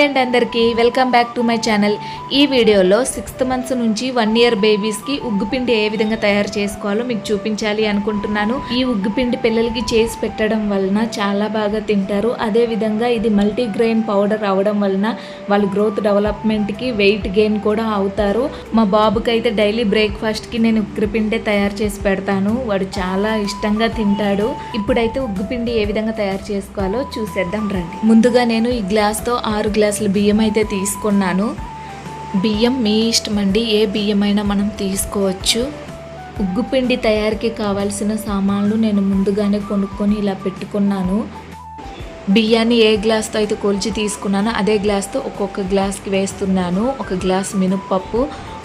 Hi and అందరికీ. Welcome back to my channel. ఈ వీడియోలో సిక్స్త్ మంత్స్ నుంచి వన్ ఇయర్ బేబీస్కి ఉగ్గుపిండి ఏ విధంగా తయారు చేసుకోవాలో మీకు చూపించాలి అనుకుంటున్నాను. ఈ ఉగ్గుపిండి పిల్లలకి చేసి పెట్టడం వలన చాలా బాగా తింటారు. అదేవిధంగా ఇది మల్టీగ్రెయిన్ పౌడర్ అవడం వలన వాళ్ళ గ్రోత్ డెవలప్మెంట్కి వెయిట్ గెయిన్ కూడా అవుతారు. మా బాబుకి అయితే డైలీ బ్రేక్ఫాస్ట్కి నేను ఉగ్గుపిండే తయారు చేసి పెడతాను. వాడు చాలా ఇష్టంగా తింటాడు. ఇప్పుడైతే ఉగ్గుపిండి ఏ విధంగా తయారు చేసుకోవాలో చూసేద్దాం రండి. ముందుగా నేను ఈ గ్లాస్తో ఆరు గ్లాస్ గ్లాసుల బియ్యం అయితే తీసుకున్నాను. బియ్యం మీ ఇష్టం అండి. ఏ బియ్యం అయినా మనం తీసుకోవచ్చు. ఉగ్గుపిండి తయారీకి కావాల్సిన సామాన్లు నేను ముందుగానే కొనుక్కొని ఇలా పెట్టుకున్నాను. బియ్యాన్ని ఏ గ్లాస్తో అయితే కొలిచి తీసుకున్నానో అదే గ్లాస్తో ఒక్కొక్క గ్లాస్కి వేస్తున్నాను. ఒక గ్లాస్ మినప్పప్పు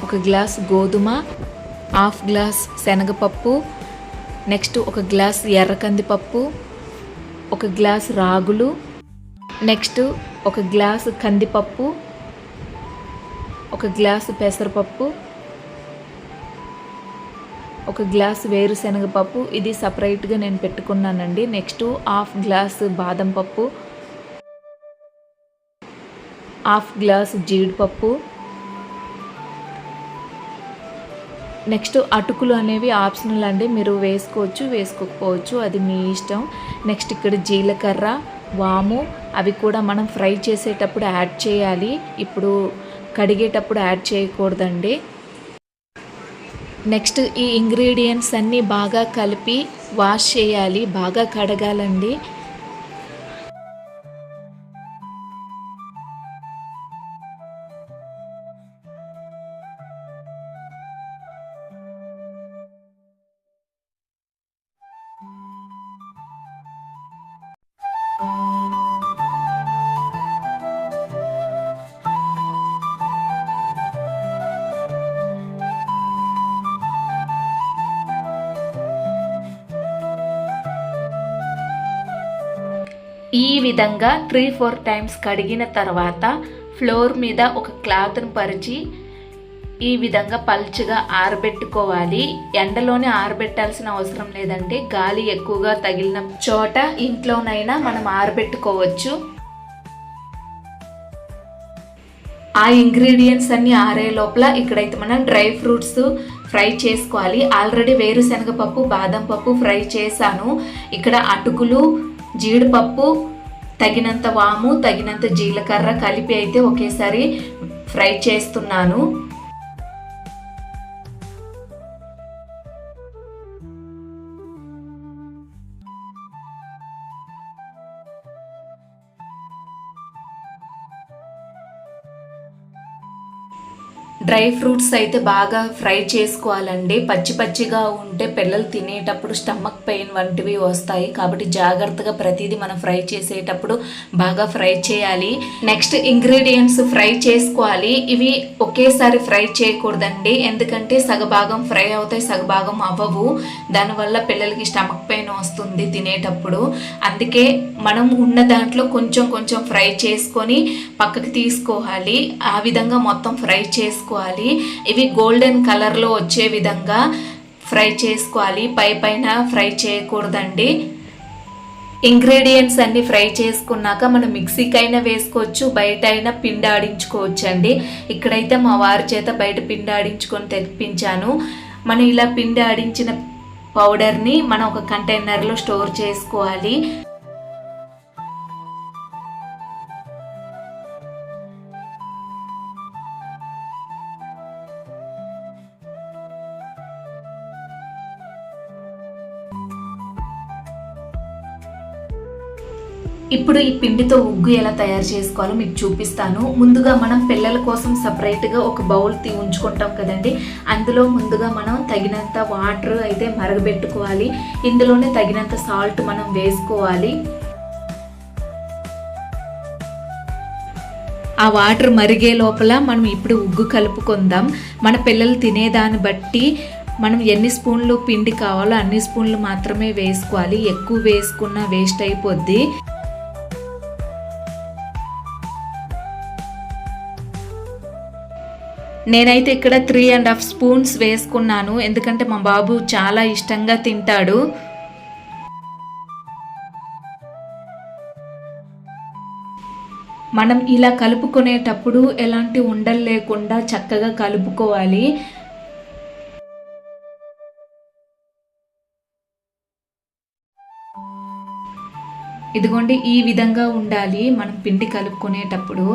ఒక గ్లాస్ గోధుమ హాఫ్ గ్లాస్ శనగపప్పు నెక్స్ట్ ఒక గ్లాస్ ఎర్ర కందిపప్పు ఒక గ్లాస్ రాగులు నెక్స్ట్ ఒక గ్లాసు కందిపప్పు ఒక గ్లాసు పెసరపప్పు ఒక గ్లాస్ వేరుశనగపప్పు. ఇది సపరేట్గా నేను పెట్టుకున్నానండి. నెక్స్ట్ హాఫ్ గ్లాస్ బాదం పప్పు హాఫ్ గ్లాస్ జీడిపప్పు. నెక్స్ట్ అటుకులు అనేవి ఆప్షనల్ అండి. మీరు వేసుకోవచ్చు వేసుకోకపోవచ్చు. అది మీ ఇష్టం. నెక్స్ట్ ఇక్కడ జీలకర్ర వాము అవి కూడా మనం ఫ్రై చేసేటప్పుడు యాడ్ చేయాలి. ఇప్పుడు కడిగేటప్పుడు యాడ్ చేయకూడదండి. నెక్స్ట్ ఈ ఇంగ్రీడియంట్స్ అన్నీ బాగా కలిపి వాష్ చేయాలి. బాగా కడగాలండి. ఈ విధంగా త్రీ ఫోర్ టైమ్స్ కడిగిన తర్వాత ఫ్లోర్ మీద ఒక క్లాత్ను పరిచి ఈ విధంగా పల్చగా ఆరబెట్టుకోవాలి. ఎండలోనే ఆరబెట్టాల్సిన అవసరం లేదంటే గాలి ఎక్కువగా తగిలిన చోట ఇంట్లోనైనా మనం ఆరబెట్టుకోవచ్చు. ఆ ఇంగ్రీడియంట్స్ అన్ని ఆరే లోపల ఇక్కడైతే మనం డ్రై ఫ్రూట్స్ ఫ్రై చేసుకోవాలి. ఆల్రెడీ వేరుశనగపప్పు బాదం పప్పు ఫ్రై చేశాను. ఇక్కడ అటుకులు జీడిపప్పు తగినంత వాము తగినంత జీలకర్ర కలిపి అయితే ఒకేసారి ఫ్రై చేస్తున్నాను. డ్రై ఫ్రూట్స్ అయితే బాగా ఫ్రై చేసుకోవాలండి. పచ్చి పచ్చిగా ఉంటే పిల్లలు తినేటప్పుడు స్టమక్ పెయిన్ వంటివి వస్తాయి. కాబట్టి జాగ్రత్తగా ప్రతిదీ మనం ఫ్రై చేసేటప్పుడు బాగా ఫ్రై చేయాలి. నెక్స్ట్ ఇంగ్రీడియంట్స్ ఫ్రై చేసుకోవాలి. ఇవి ఒకేసారి ఫ్రై చేయకూడదండి. ఎందుకంటే సగభాగం ఫ్రై అవుతాయి సగభాగం అవ్వవు. దానివల్ల పిల్లలకి స్టమక్ పెయిన్ వస్తుంది తినేటప్పుడు. అందుకే మనం ఉన్న దాంట్లో కొంచెం కొంచెం ఫ్రై చేసుకొని పక్కకి తీసుకోవాలి. ఆ విధంగా మొత్తం ఫ్రై చేసుకోవాలి ఇవి గోల్డెన్ కలర్లో వచ్చే విధంగా ఫ్రై చేసుకోవాలి. పై పైన ఫ్రై చేయకూడదండి. ఇంగ్రీడియంట్స్ అన్ని ఫ్రై చేసుకున్నాక మనం మిక్సీకి అయినా వేసుకోవచ్చు బయట అయినా పిండి ఆడించుకోవచ్చు అండి ఇక్కడైతే మా వారి చేత బయట పిండి ఆడించుకొని తెప్పించాను. మనం ఇలా పిండి ఆడించిన పౌడర్ని మనం ఒక కంటైనర్లో స్టోర్ చేసుకోవాలి. ఇప్పుడు ఈ పిండితో ఉగ్గు ఎలా తయారు చేసుకోవాలో మీకు చూపిస్తాను. ముందుగా మనం పిల్లల కోసం సపరేట్గా ఒక బౌల్ తీ ఉంచుకుంటాం కదండి. అందులో ముందుగా మనం తగినంత వాటర్ అయితే మరగబెట్టుకోవాలి. ఇందులోనే తగినంత సాల్ట్ మనం వేసుకోవాలి. ఆ వాటర్ మరిగే లోపల మనం ఇప్పుడు ఉగ్గు కలుపుకుందాం. మన పిల్లలు తినేదాన్ని బట్టి మనం ఎన్ని స్పూన్లు పిండి కావాలో అన్ని స్పూన్లు మాత్రమే వేసుకోవాలి. ఎక్కువ వేసుకున్న వేస్ట్ అయిపోద్ది. నేనైతే ఇక్కడ త్రీ అండ్ హాఫ్ స్పూన్స్ వేసుకున్నాను. ఎందుకంటే మా బాబు చాలా ఇష్టంగా తింటాడు. మనం ఇలా కలుపుకునేటప్పుడు ఎలాంటి ఉండలు లేకుండా చక్కగా కలుపుకోవాలి. ఇదిగోండి ఈ విధంగా ఉండాలి మనం పిండి కలుపుకునేటప్పుడు.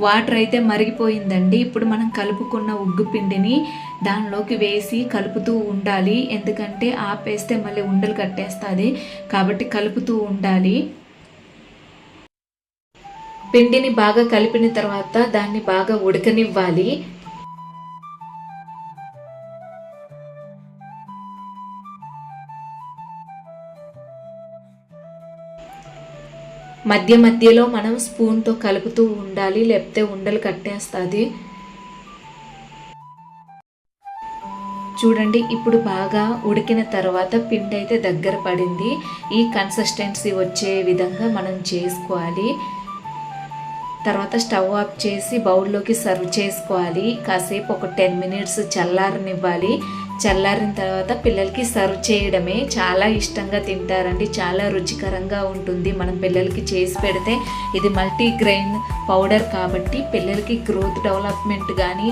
వాటర్ అయితే మరిగిపోయిందండి. ఇప్పుడు మనం కలుపుకున్న ఉగ్గు పిండిని దానిలోకి వేసి కలుపుతూ ఉండాలి. ఎందుకంటే ఆపేస్తే మళ్ళీ ఉండలు కట్టేస్తుంది. కాబట్టి కలుపుతూ ఉండాలి. పిండిని బాగా కలిపిన తర్వాత దాన్ని బాగా ఉడకనివ్వాలి. మధ్య మధ్యలో మనం స్పూన్తో కలుపుతూ ఉండాలి లేకపోతే ఉండలు కట్టేస్తుంది. చూడండి ఇప్పుడు బాగా ఉడికిన తర్వాత పిండి అయితే దగ్గర పడింది. ఈ కన్సిస్టెన్సీ వచ్చే విధంగా మనం చేసుకోవాలి. తర్వాత స్టవ్ ఆఫ్ చేసి బౌల్లోకి సర్వ్ చేసుకోవాలి. కాసేపు ఒక టెన్ మినిట్స్ చల్లారనివ్వాలి. చల్లారిన తర్వాత పిల్లలకి సర్వ్ చేయడమే చాలా ఇష్టంగా తింటారండి. చాలా రుచికరంగా ఉంటుంది. మనం పిల్లలకి చేసి పెడితే ఇది మల్టీగ్రెయిన్ పౌడర్ కాబట్టి పిల్లలకి గ్రోత్ డెవలప్మెంట్ కానీ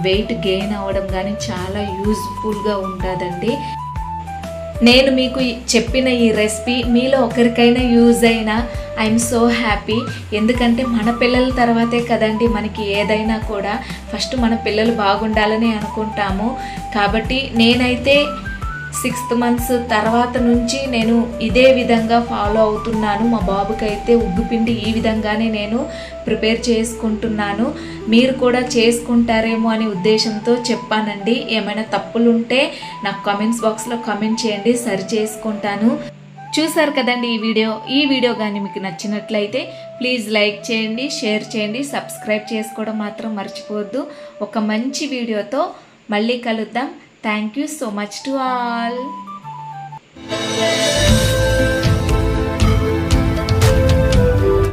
వెయిట్ గెయిన్ అవ్వడం కానీ చాలా యూజ్ఫుల్గా ఉంటుందండి. నేను మీకు చెప్పిన ఈ రెసిపీ మీలో ఒకరికైనా యూజ్ అయినా ఐఎమ్ సో హ్యాపీ ఎందుకంటే మన పిల్లల తర్వాతే కదండి మనకి ఏదైనా కూడా. ఫస్ట్ మన పిల్లలు బాగుండాలని అనుకుంటాము. కాబట్టి నేనైతే సిక్స్త్ మంత్స్ తర్వాత నుంచి నేను ఇదే విధంగా ఫాలో అవుతున్నాను. మా బాబుకి అయితే ఉగ్గుపిండి ఈ విధంగానే నేను ప్రిపేర్ చేసుకుంటున్నాను. మీరు కూడా చేసుకుంటారేమో అనే ఉద్దేశంతో చెప్పానండి. ఏమైనా తప్పులుంటే నాకు కామెంట్స్ బాక్స్లో కామెంట్ చేయండి. సరి చేసుకుంటాను. చూసారు కదండి ఈ వీడియో? ఈ వీడియో కానీ మీకు నచ్చినట్లయితే ప్లీజ్ లైక్ చేయండి షేర్ చేయండి సబ్స్క్రైబ్ చేసుకోవడం మాత్రం మర్చిపోవద్దు. ఒక మంచి వీడియోతో మళ్ళీ కలుద్దాం. Thank you so much to all